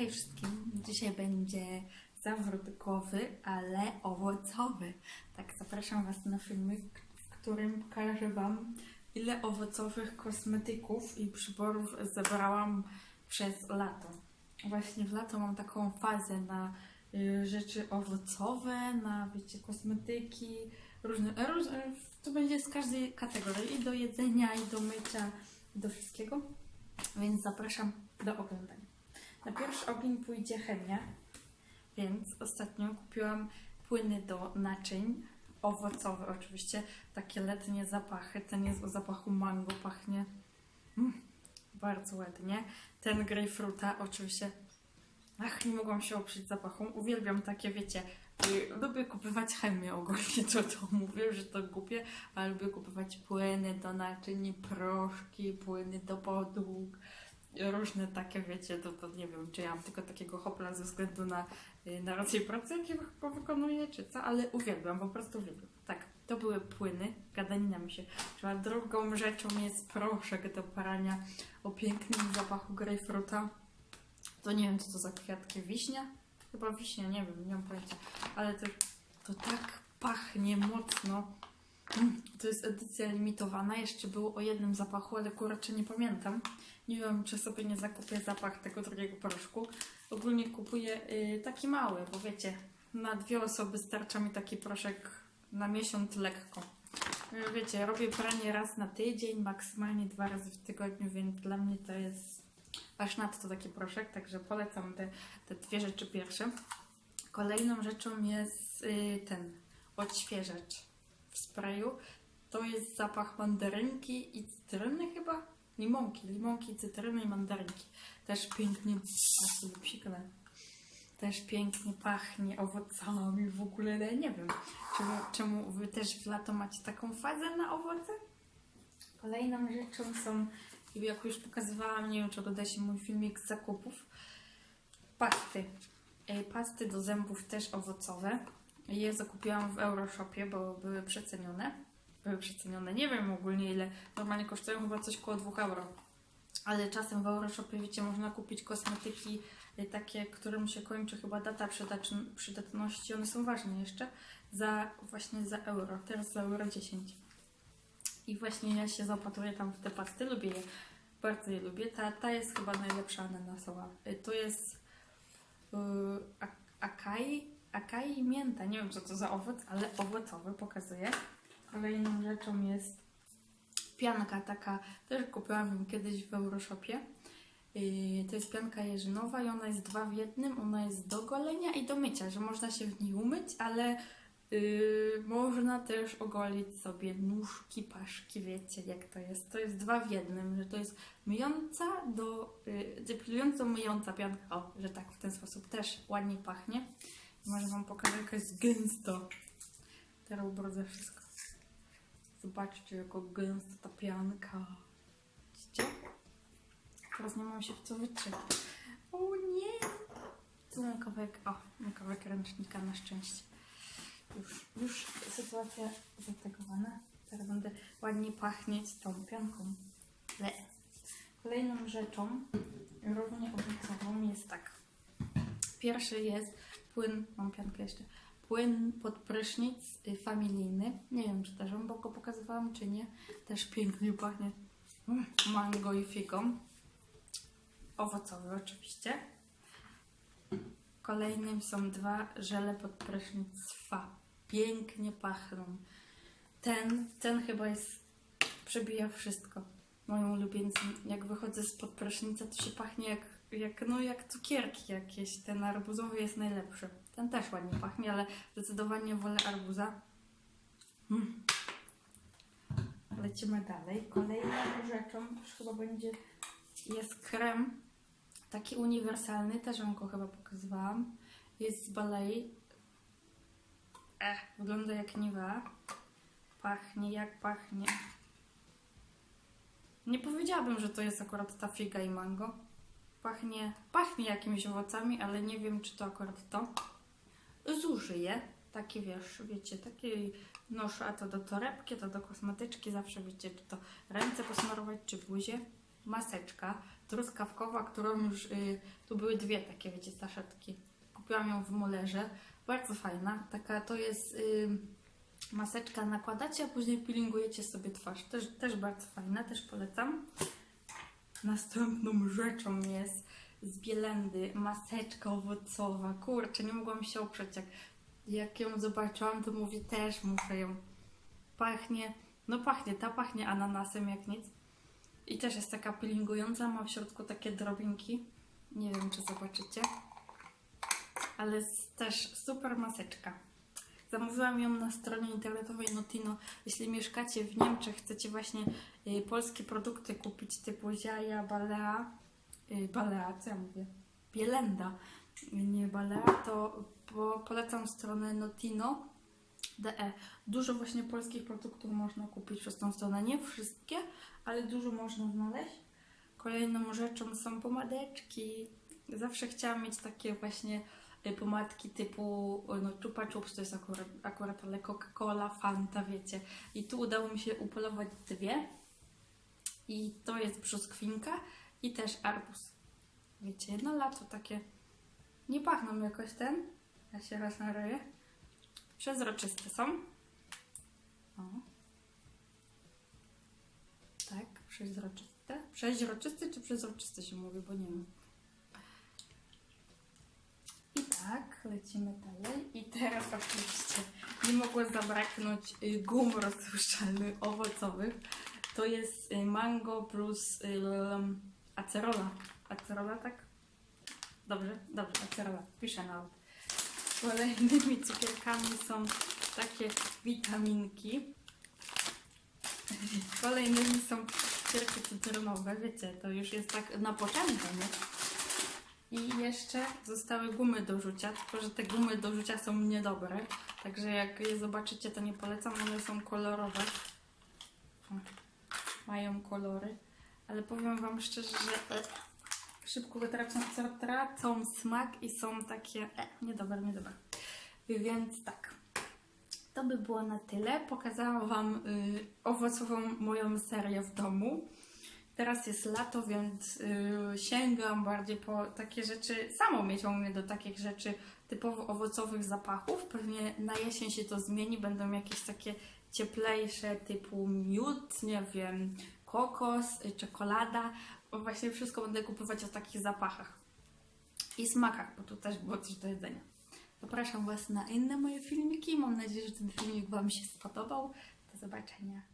Hej wszystkim! Dzisiaj będzie zawrót głowy, ale owocowy. Tak, zapraszam Was na filmik, w którym pokażę Wam, ile owocowych kosmetyków i przyborów zebrałam przez lato. Właśnie w lato mam taką fazę na y, rzeczy owocowe, na wiecie, kosmetyki, różne, różne. To będzie z każdej kategorii, i do jedzenia, i do mycia, i do wszystkiego. Więc zapraszam do oglądania. Na pierwszy ogień pójdzie chemia, więc ostatnio kupiłam płyny do naczyń, owocowe oczywiście, takie letnie zapachy. Ten jest o zapachu mango, pachnie mm, bardzo ładnie. Ten grejpfruta oczywiście, ach, nie mogłam się oprzeć zapachom. Uwielbiam takie, wiecie, y, lubię kupować chemię ogólnie, to to mówię, że to głupie, ale lubię kupować płyny do naczyń, proszki, płyny do podłóg, różne takie, wiecie, to, to nie wiem, czy ja mam tylko takiego hopla ze względu na, y, na pracy, jaką wykonuję, czy co, ale uwielbiam, po prostu uwielbiam. Tak, to były płyny, gadanina mi się. Chyba drugą rzeczą jest proszek do parania o pięknym zapachu grejpfruta. To nie wiem, co to za kwiatki, wiśnia? Chyba wiśnia, nie wiem, nie mam pojęcia, ale to, to tak pachnie mocno. To jest edycja limitowana, jeszcze było o jednym zapachu, ale kurczę nie pamiętam. Nie wiem, czy sobie nie zakupię zapach tego drugiego proszku. Ogólnie kupuję y, taki mały, bo wiecie, na dwie osoby starcza mi taki proszek na miesiąc lekko. Y, Wiecie, robię pranie raz na tydzień, maksymalnie dwa razy w tygodniu, więc dla mnie to jest aż nadto taki proszek, także polecam te, te dwie rzeczy pierwsze. Kolejną rzeczą jest y, ten odświeżacz sprayu. To jest zapach mandarynki i cytryny chyba? Limonki, limonki, cytryny i mandarynki. Też pięknie, aż sobie psiknę. Też pięknie pachnie owocami w ogóle, ale nie wiem, czemu, czemu wy też w lato macie taką fazę na owoce? Kolejną rzeczą są, jak już pokazywałam, nie wiem czy ogląda się mój filmik z zakupów, pasty. E, Pasty do zębów też owocowe. Je zakupiłam w Euroshopie, bo były przecenione. Były przecenione. Nie wiem ogólnie ile. Normalnie kosztują chyba coś koło 2 euro. Ale czasem w Euroshopie, wiecie, można kupić kosmetyki y, takie, którym się kończy chyba data przydatn- przydatności. One są ważne jeszcze. Za właśnie za euro. Teraz za euro 10. I właśnie ja się zaopatruję tam w te pasty. Lubię je. Bardzo je lubię. Ta, ta jest chyba najlepsza ananasowa. Y, To jest y, ak- akai, akai i mięta. Nie wiem co to za owoc, ale owocowy pokazuję. Kolejną rzeczą jest pianka taka, też kupiłam ją kiedyś w Euroshopie. Yy, to jest pianka jeżynowa i ona jest dwa w jednym. Ona jest do golenia i do mycia, że można się w niej umyć, ale yy, można też ogolić sobie nóżki, paszki, wiecie jak to jest. To jest dwa w jednym, że to jest myjąca do, yy, depilująco myjąca pianka. O, że tak w ten sposób też ładnie pachnie. Może Wam pokażę, jaka jest gęsto. Teraz ubrodzę wszystko. Zobaczcie, jaka gęsta ta pianka. Widzicie? Teraz nie mam się w co wytrzeć. O nie! Tu mam kawałek, o, mam kawałek ręcznika na szczęście. Już, już sytuacja zategowana. Teraz będę ładnie pachnieć tą pianką. Le. Kolejną rzeczą, równie owocową, jest tak. Pierwszy jest płyn, mam piankę jeszcze, płyn pod prysznic y, familijny. Nie wiem, czy też wam go pokazywałam, czy nie. Też pięknie pachnie mango i figą. Owocowy oczywiście. Kolejnym są dwa żele pod prysznic Fa. Pięknie pachną. Ten, ten chyba jest, przebija wszystko. Moim ulubieńcem. Jak wychodzę spod prysznica, to się pachnie jak, jak, no, jak cukierki jakieś. Ten arbuzowy jest najlepszy. Ten też ładnie pachnie, ale zdecydowanie wolę arbuza. Mm. Lecimy dalej. Kolejną rzeczą już chyba będzie jest krem taki uniwersalny, też wam go chyba pokazywałam. Jest z Balei. Ech, wygląda jak niwa. Pachnie jak pachnie. Nie powiedziałabym, że to jest akurat ta figa i mango. Pachnie, pachnie jakimiś owocami, ale nie wiem, czy to akurat to. Zużyję. Taki wiesz, wiecie, taki noszę, a to do torebki, to do kosmetyczki, zawsze wiecie, czy to ręce posmarować, czy buzię. maseczka truskawkowa, którą już, y, tu były dwie takie, wiecie, saszetki. Kupiłam ją w Molerze, bardzo fajna, taka to jest maseczka, nakładacie, a później peelingujecie sobie twarz, też, też bardzo fajna, też polecam. Następną rzeczą jest z Bielendy maseczka owocowa, kurczę, nie mogłam się oprzeć, jak, jak ją zobaczyłam, to mówię, też muszę ją pachnie, no pachnie, ta pachnie ananasem jak nic. I też jest taka peelingująca, ma w środku takie drobinki. Nie wiem, czy zobaczycie. Ale jest też super maseczka. Zamówiłam ją na stronie internetowej Notino. Jeśli mieszkacie w Niemczech, chcecie właśnie y, polskie produkty kupić typu Ziaja, Balea, y, Balea, co ja mówię? Bielenda, nie Balea, to po, polecam stronę Notino. DE. Dużo właśnie polskich produktów można kupić przez tą stronę. Nie wszystkie, ale dużo można znaleźć. Kolejną rzeczą są pomadeczki. Zawsze chciałam mieć takie właśnie pomadki typu no, Chupa Chups, to jest akurat, akurat ale Coca-Cola, Fanta, wiecie. I tu udało mi się upolować dwie. I to jest brzoskwinka i też arbuz. Wiecie, no lato takie nie pachną jakoś ten. Ja się raz naryję. Przezroczyste są. O. Tak, przezroczyste. Przeźroczyste czy przezroczyste się mówi, bo nie wiem. I tak, lecimy dalej. I teraz oczywiście nie mogło zabraknąć y, gum rozpuszczalnych owocowych. To jest y, mango plus y, acerola. Acerola, tak? Dobrze, dobrze, acerola. Piszę nawet. Kolejnymi cukierkami są takie witaminki. Kolejnymi są cukierki cytrynowe, wiecie, to już jest tak na poczęte, nie? I jeszcze zostały gumy do rzucia, tylko że te gumy do rzucia są niedobre. Także jak je zobaczycie, to nie polecam, one są kolorowe. Mają kolory. Ale powiem Wam szczerze, że e, szybko tracą, tracą smak i są takie e, niedobre, niedobre. Więc tak. To by było na tyle. Pokazałam Wam y, owocową moją serię w domu. Teraz jest lato, więc y, sięgam bardziej po takie rzeczy. Samo mnie ciągnie do takich rzeczy typowo owocowych zapachów. Pewnie na jesień się to zmieni. Będą jakieś takie cieplejsze typu miód, nie wiem, kokos, y, czekolada. Właśnie wszystko będę kupować o takich zapachach i smakach, bo tu też było coś do jedzenia. Zapraszam Was na inne moje filmiki. Mam nadzieję, że ten filmik Wam się spodobał. Do zobaczenia.